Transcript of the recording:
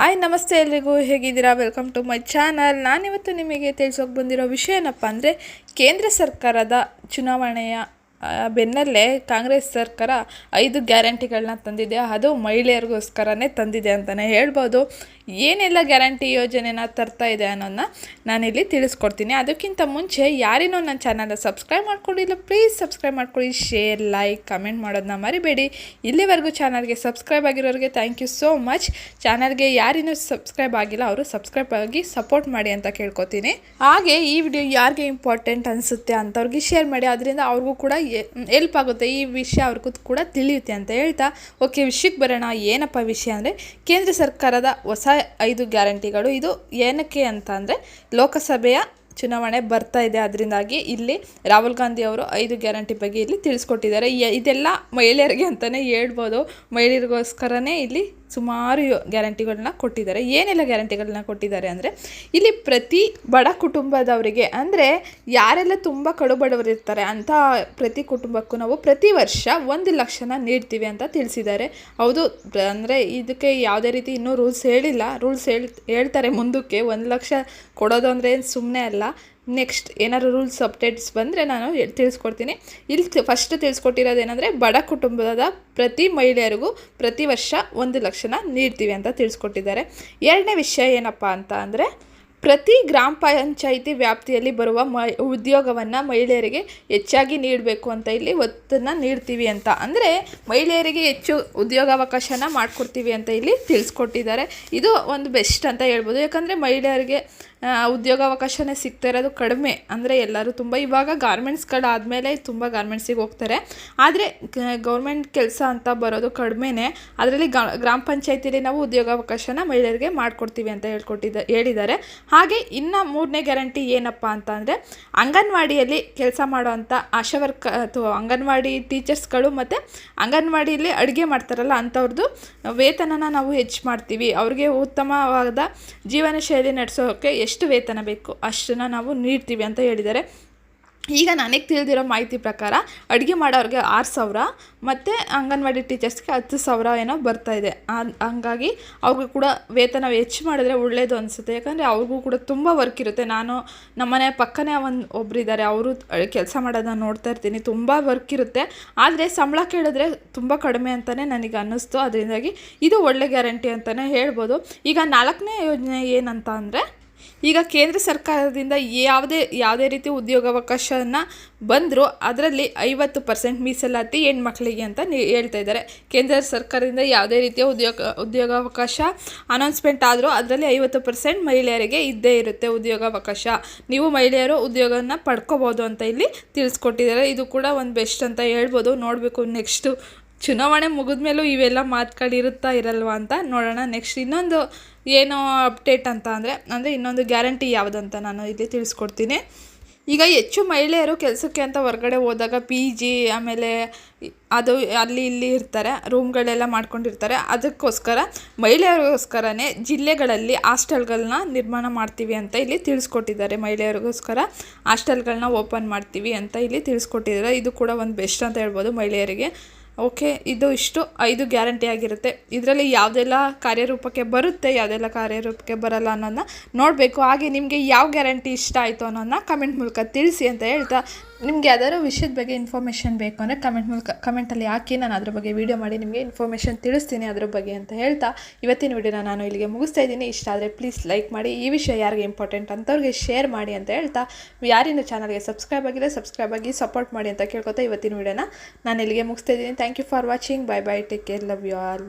Hi, ನಮಸ್ತೆ ಎಲ್ರಿಗೂ. ಹೇಗಿದ್ದೀರಾ? ವೆಲ್ಕಮ್ ಟು ಮೈ ಚಾನಲ್ ನಾನಿವತ್ತು ನಿಮಗೆ ತಿಳಿಸೋಕೆ ಬಂದಿರೋ ವಿಷಯ ಏನಪ್ಪ ಅಂದರೆ, ಕೇಂದ್ರ ಸರ್ಕಾರದ ಚುನಾವಣೆಯ ಬೆನ್ನಲ್ಲೇ ಕಾಂಗ್ರೆಸ್ ಸರ್ಕಾರ ಐದು ಗ್ಯಾರಂಟಿಗಳನ್ನ ತಂದಿದೆ. ಅದು ಮಹಿಳೆಯರಿಗೋಸ್ಕರನೇ ತಂದಿದೆ ಅಂತಲೇ ಹೇಳ್ಬೋದು. ಏನೆಲ್ಲ ಗ್ಯಾರಂಟಿ ಯೋಜನೆನ ತರ್ತಾ ಇದೆ ಅನ್ನೋದನ್ನ ನಾನಿಲ್ಲಿ ತಿಳಿಸ್ಕೊಡ್ತೀನಿ. ಅದಕ್ಕಿಂತ ಮುಂಚೆ ಯಾರೇನೋ ನನ್ನ ಚಾನಲ್ನ ಸಬ್ಸ್ಕ್ರೈಬ್ ಮಾಡ್ಕೊಂಡಿಲ್ಲ, ಪ್ಲೀಸ್ ಸಬ್ಸ್ಕ್ರೈಬ್ ಮಾಡ್ಕೊಳ್ಳಿ. ಶೇರ್, ಲೈಕ್, ಕಮೆಂಟ್ ಮಾಡೋದನ್ನ ಮರಿಬೇಡಿ. ಇಲ್ಲಿವರೆಗೂ ಚಾನಲ್ಗೆ ಸಬ್ಸ್ಕ್ರೈಬ್ ಆಗಿರೋರಿಗೆ ಥ್ಯಾಂಕ್ ಯು ಸೋ ಮಚ್ ಚಾನಲ್ಗೆ ಯಾರಿನೂ ಸಬ್ಸ್ಕ್ರೈಬ್ ಆಗಿಲ್ಲ, ಅವರು ಸಬ್ಸ್ಕ್ರೈಬ್ ಆಗಿ ಸಪೋರ್ಟ್ ಮಾಡಿ ಅಂತ ಕೇಳ್ಕೊತೀನಿ. ಹಾಗೆ ಈ ವಿಡಿಯೋ ಯಾರಿಗೆ ಇಂಪಾರ್ಟೆಂಟ್ ಅನಿಸುತ್ತೆ ಅಂಥವ್ರಿಗೆ ಶೇರ್ ಮಾಡಿ. ಅದರಿಂದ ಅವ್ರಿಗೂ ಕೂಡ ಎಲ್ಪ್ ಆಗುತ್ತೆ, ಈ ವಿಷಯ ಅವ್ರಿಗೂ ಕೂಡ ತಿಳಿಯುತ್ತೆ ಅಂತ ಹೇಳ್ತಾ ಓಕೆ ವಿಷಯಕ್ಕೆ ಬರೋಣ, ಏನಪ್ಪ ವಿಷಯ ಅಂದರೆ, ಕೇಂದ್ರ ಸರ್ಕಾರದ ಹೊಸ ಐದು ಗ್ಯಾರಂಟಿಗಳು ಇದು ಏನಕ್ಕೆ ಅಂತ ಅಂದರೆ, ಲೋಕಸಭೆಯ ಚುನಾವಣೆ ಬರ್ತಾ ಇದೆ, ಅದರಿಂದಾಗಿ ಇಲ್ಲಿ ರಾಹುಲ್ ಗಾಂಧಿ ಅವರು ಐದು ಗ್ಯಾರಂಟಿ ಬಗ್ಗೆ ಇಲ್ಲಿ ತಿಳಿಸ್ಕೊಟ್ಟಿದ್ದಾರೆ. ಇದೆಲ್ಲ ಮಹಿಳೆಯರಿಗೆ ಅಂತಲೇ ಹೇಳ್ಬೋದು. ಮಹಿಳೆಯರಿಗೋಸ್ಕರನೇ ಇಲ್ಲಿ ಸುಮಾರು ಗ್ಯಾರಂಟಿಗಳನ್ನ ಕೊಟ್ಟಿದ್ದಾರೆ. ಏನೆಲ್ಲ ಗ್ಯಾರಂಟಿಗಳನ್ನ ಕೊಟ್ಟಿದ್ದಾರೆ ಅಂದರೆ, ಇಲ್ಲಿ ಪ್ರತಿ ಬಡ ಕುಟುಂಬದವರಿಗೆ ಅಂದರೆ, ಯಾರೆಲ್ಲ ತುಂಬ ಕಡುಬಡವರಿರ್ತಾರೆ ಅಂಥ ಪ್ರತಿ ಕುಟುಂಬಕ್ಕೂ ನಾವು ಪ್ರತಿ ವರ್ಷ ಒಂದು ಲಕ್ಷನ ನೀಡ್ತೀವಿ ಅಂತ ತಿಳಿಸಿದ್ದಾರೆ. ಹೌದು, ಅಂದರೆ ಇದಕ್ಕೆ ಯಾವುದೇ ರೀತಿ ಇನ್ನೂ ರೂಲ್ಸ್ ಹೇಳಿಲ್ಲ. ರೂಲ್ಸ್ ಹೇಳ್ ಹೇಳ್ತಾರೆ ಮುಂದಕ್ಕೆ, ಒಂದು ಲಕ್ಷ ಕೊಡೋದು ಅಂದರೆ ಏನು ಸುಮ್ಮನೆ ಅಲ್ಲ. ನೆಕ್ಸ್ಟ್ ಏನಾದ್ರು ರೂಲ್ಸ್, ಅಪ್ಡೇಟ್ಸ್ ಬಂದರೆ ನಾನು ತಿಳಿಸ್ಕೊಡ್ತೀನಿ. ಇಲ್ಲಿ ಫಸ್ಟ್ ತಿಳಿಸ್ಕೊಟ್ಟಿರೋದು ಏನಂದರೆ ಬಡ ಕುಟುಂಬದ ಪ್ರತಿ ಮಹಿಳೆಯರಿಗೂ ಪ್ರತಿ ವರ್ಷ ಒಂದು ಲಕ್ಷನ ನೀಡ್ತೀವಿ ಅಂತ ತಿಳಿಸ್ಕೊಟ್ಟಿದ್ದಾರೆ. ಎರಡನೇ ವಿಷಯ ಏನಪ್ಪ ಅಂತ ಅಂದರೆ ಪ್ರತಿ ಗ್ರಾಮ ಪಂಚಾಯಿತಿ ವ್ಯಾಪ್ತಿಯಲ್ಲಿ ಬರುವ ಮ ಉದ್ಯೋಗವನ್ನು ಮಹಿಳೆಯರಿಗೆ ಹೆಚ್ಚಾಗಿ ನೀಡಬೇಕು ಅಂತ ಇಲ್ಲಿ ಒತ್ತನ್ನು ನೀಡ್ತೀವಿ ಅಂತ. ಅಂದರೆ ಮಹಿಳೆಯರಿಗೆ ಹೆಚ್ಚು ಉದ್ಯೋಗಾವಕಾಶನ ಮಾಡಿಕೊಡ್ತೀವಿ ಅಂತ ಇಲ್ಲಿ ತಿಳಿಸ್ಕೊಟ್ಟಿದ್ದಾರೆ. ಇದು ಒಂದು ಬೆಸ್ಟ್ ಅಂತ ಹೇಳ್ಬೋದು. ಯಾಕಂದರೆ ಮಹಿಳೆಯರಿಗೆ ಉದ್ಯೋಗಾವಕಾಶನೇ ಸಿಗ್ತಾ ಇರೋದು ಕಡಿಮೆ. ಅಂದರೆ ಎಲ್ಲರೂ ತುಂಬ ಇವಾಗ ಗಾರ್ಮೆಂಟ್ಸ್ಗಳಾದಮೇಲೆ ತುಂಬ ಗಾರ್ಮೆಂಟ್ಸಿಗೆ ಹೋಗ್ತಾರೆ. ಆದರೆ ಗೌರ್ಮೆಂಟ್ ಕೆಲಸ ಅಂತ ಬರೋದು ಕಡಿಮೆನೇ. ಅದರಲ್ಲಿ ಗ್ರಾಮ ಪಂಚಾಯತಿಲಿ ನಾವು ಉದ್ಯೋಗಾವಕಾಶನ ಮಹಿಳೆಯರಿಗೆ ಮಾಡಿಕೊಡ್ತೀವಿ ಅಂತ ಹೇಳ್ಕೊಟ್ಟಿದ್ದ ಹೇಳಿದ್ದಾರೆ. ಹಾಗೆ ಇನ್ನು ಮೂರನೇ ಗ್ಯಾರಂಟಿ ಏನಪ್ಪ ಅಂತ ಅಂದರೆ ಅಂಗನವಾಡಿಯಲ್ಲಿ ಕೆಲಸ ಮಾಡೋವಂಥ ಆಶಾ ವರ್ಕ, ಅಥವಾ ಅಂಗನವಾಡಿ ಟೀಚರ್ಸ್ಗಳು ಮತ್ತು ಅಂಗನವಾಡಿಯಲ್ಲಿ ಅಡುಗೆ ಮಾಡ್ತಾರಲ್ಲ ಅಂಥವ್ರದ್ದು ವೇತನನ ನಾವು ಹೆಚ್ಚು ಮಾಡ್ತೀವಿ. ಅವ್ರಿಗೆ ಉತ್ತಮವಾದ ಜೀವನ ಶೈಲಿ ನಡೆಸೋಕ್ಕೆ ಎಷ್ಟು ವೇತನ ಬೇಕು ಅಷ್ಟನ್ನು ನಾವು ನೀಡ್ತೀವಿ ಅಂತ ಹೇಳಿದ್ದಾರೆ. ಈಗ ನನಗೆ ತಿಳಿದಿರೋ ಮಾಹಿತಿ ಪ್ರಕಾರ ಅಡುಗೆ ಮಾಡೋರಿಗೆ ಆರು ಸಾವಿರ, ಮತ್ತು ಅಂಗನವಾಡಿ ಟೀಚರ್ಸ್ಗೆ ಹತ್ತು ಸಾವಿರ ಏನೋ ಬರ್ತಾ ಇದೆ. ಹಂಗಾಗಿ ಅವ್ರಿಗೂ ಕೂಡ ವೇತನ ಹೆಚ್ಚು ಮಾಡಿದ್ರೆ ಒಳ್ಳೆಯದು ಅನಿಸುತ್ತೆ. ಯಾಕಂದರೆ ಅವ್ರಿಗೂ ಕೂಡ ತುಂಬ ವರ್ಕ್ ಇರುತ್ತೆ. ನಾನು ನಮ್ಮನೆ ಪಕ್ಕನೇ ಒಂದು ಒಬ್ಬರಿದ್ದಾರೆ ಅವರು ಕೆಲಸ ಮಾಡೋದನ್ನ ನೋಡ್ತಾ ಇರ್ತೀನಿ. ತುಂಬ ವರ್ಕ್ ಇರುತ್ತೆ. ಆದರೆ ಸಂಬಳ ಕೇಳಿದ್ರೆ ತುಂಬ ಕಡಿಮೆ ಅಂತಲೇ ನನಗೆ ಅನ್ನಿಸ್ತು. ಅದರಿಂದಾಗಿ ಇದು ಒಳ್ಳೆ ಗ್ಯಾರಂಟಿ ಅಂತಲೇ ಹೇಳ್ಬೋದು. ಈಗ ನಾಲ್ಕನೇ ಯೋಜನೆ ಏನಂತ ಅಂದರೆ ಈಗ ಕೇಂದ್ರ ಸರ್ಕಾರದಿಂದ ಯಾವುದೇ ಯಾವುದೇ ರೀತಿ ಉದ್ಯೋಗಾವಕಾಶನ ಬಂದರೂ ಅದರಲ್ಲಿ ಐವತ್ತು ಪರ್ಸೆಂಟ್ ಮೀಸಲಾತಿ ಹೆಣ್ಮಕ್ಳಿಗೆ ಅಂತ ಹೇಳ್ತಾ ಇದ್ದಾರೆ. ಕೇಂದ್ರ ಸರ್ಕಾರದಿಂದ ಯಾವುದೇ ರೀತಿಯ ಉದ್ಯೋಗ, ಉದ್ಯೋಗಾವಕಾಶ ಅನೌನ್ಸ್ಮೆಂಟ್ ಆದರೂ ಅದರಲ್ಲಿ ಐವತ್ತು ಪರ್ಸೆಂಟ್ ಮಹಿಳೆಯರಿಗೆ ಇದ್ದೇ ಇರುತ್ತೆ ಉದ್ಯೋಗಾವಕಾಶ. ನೀವು ಮಹಿಳೆಯರು ಉದ್ಯೋಗನ ಪಡ್ಕೋಬೋದು ಅಂತ ಇಲ್ಲಿ ತಿಳಿಸ್ಕೊಟ್ಟಿದ್ದಾರೆ. ಇದು ಕೂಡ ಒಂದು ಬೆಸ್ಟ್ ಅಂತ ಹೇಳ್ಬೋದು. ನೋಡಬೇಕು ನೆಕ್ಸ್ಟು ಚುನಾವಣೆ ಮುಗಿದ ಮೇಲೂ ಇವೆಲ್ಲ ಮಾತುಗಳಿರುತ್ತಾ ಇರಲ್ವಾ ಅಂತ ನೋಡೋಣ. ನೆಕ್ಸ್ಟ್ ಇನ್ನೊಂದು ಏನು ಅಪ್ಡೇಟ್ ಅಂತ ಅಂದರೆ ಅಂದರೆ ಇನ್ನೊಂದು ಗ್ಯಾರಂಟಿ ಯಾವುದಂತ ನಾನು ಇಲ್ಲಿ ತಿಳಿಸ್ಕೊಡ್ತೀನಿ. ಈಗ ಹೆಚ್ಚು ಮಹಿಳೆಯರು ಕೆಲಸಕ್ಕೆ ಅಂತ ಹೊರಗಡೆ ಹೋದಾಗ ಪಿ ಜಿ ಆಮೇಲೆ ಅದು ಅಲ್ಲಿ ಇಲ್ಲಿ ಇರ್ತಾರೆ ರೂಮ್ಗಳೆಲ್ಲ ಮಾಡ್ಕೊಂಡಿರ್ತಾರೆ. ಅದಕ್ಕೋಸ್ಕರ ಮಹಿಳೆಯರಿಗೋಸ್ಕರನೇ ಜಿಲ್ಲೆಗಳಲ್ಲಿ ಹಾಸ್ಟೆಲ್ಗಳನ್ನ ನಿರ್ಮಾಣ ಮಾಡ್ತೀವಿ ಅಂತ ಇಲ್ಲಿ ತಿಳಿಸ್ಕೊಟ್ಟಿದ್ದಾರೆ. ಮಹಿಳೆಯರಿಗೋಸ್ಕರ ಹಾಸ್ಟೆಲ್ಗಳನ್ನ ಓಪನ್ ಮಾಡ್ತೀವಿ ಅಂತ ಇಲ್ಲಿ ತಿಳಿಸ್ಕೊಟ್ಟಿದ್ದಾರೆ. ಇದು ಕೂಡ ಒಂದು ಬೆಸ್ಟ್ ಅಂತ ಹೇಳ್ಬೋದು ಮಹಿಳೆಯರಿಗೆ. ಓಕೆ, ಇದು ಇಷ್ಟು, ಐದು ಗ್ಯಾರಂಟಿ ಆಗಿರುತ್ತೆ. ಇದರಲ್ಲಿ ಯಾವುದೆಲ್ಲ ಕಾರ್ಯರೂಪಕ್ಕೆ ಬರುತ್ತೆ, ಯಾವುದೆಲ್ಲ ಕಾರ್ಯರೂಪಕ್ಕೆ ಬರಲ್ಲ ಅನ್ನೋದನ್ನ ನೋಡಬೇಕು. ಹಾಗೆ ನಿಮಗೆ ಯಾವ ಗ್ಯಾರಂಟಿ ಇಷ್ಟ ಆಯಿತು ಅನ್ನೋದನ್ನ ಕಮೆಂಟ್ ಮೂಲಕ ತಿಳಿಸಿ ಅಂತ ಹೇಳ್ತಾ ನಿಮ್ಗೆ ಯಾವ್ದಾದ್ರು ವಿಷಯದ ಬಗ್ಗೆ ಇನ್ಫಾರ್ಮೇಷನ್ ಬೇಕು ಅಂದರೆ ಕಮೆಂಟ್ ಮೂಲಕ ಕಮೆಂಟಲ್ಲಿ ಹಾಕಿ, ನಾನು ಅದ್ರ ಬಗ್ಗೆ ವಿಡಿಯೋ ಮಾಡಿ ನಿಮಗೆ ಇನ್ಫಾರ್ಮೇಷನ್ ತಿಳಿಸ್ತೀನಿ ಅದ್ರ ಬಗ್ಗೆ ಅಂತ ಹೇಳ್ತಾ ಇವತ್ತಿನ ವಿಡಿಯೋನ ನಾನು ಇಲ್ಲಿಗೆ ಮುಗಿಸ್ತಾ ಇದ್ದೀನಿ. ಇಷ್ಟ ಆದರೆ ಪ್ಲೀಸ್ ಲೈಕ್ ಮಾಡಿ, ಈ ವಿಷಯ ಯಾರಿಗೆ ಇಂಪಾರ್ಟೆಂಟ್ ಅಂಥವ್ರಿಗೆ ಶೇರ್ ಮಾಡಿ ಅಂತ ಹೇಳ್ತಾ ಯಾರಿನ ಚಾನಲ್ಗೆ ಸಬ್ಸ್ಕ್ರೈಬ್ ಆಗಿದೆ ಸಬ್ಸ್ಕ್ರೈಬ್ ಆಗಿ ಸಪೋರ್ಟ್ ಮಾಡಿ ಅಂತ ಕೇಳ್ಕೊತಾ ಇವತ್ತಿನ ವಿಡಿಯೋನ ನಾನು ಇಲ್ಲಿಗೆ ಮುಗಿಸ್ತಾ ಇದ್ದೀನಿ. Thank you for watching bye bye take care love you all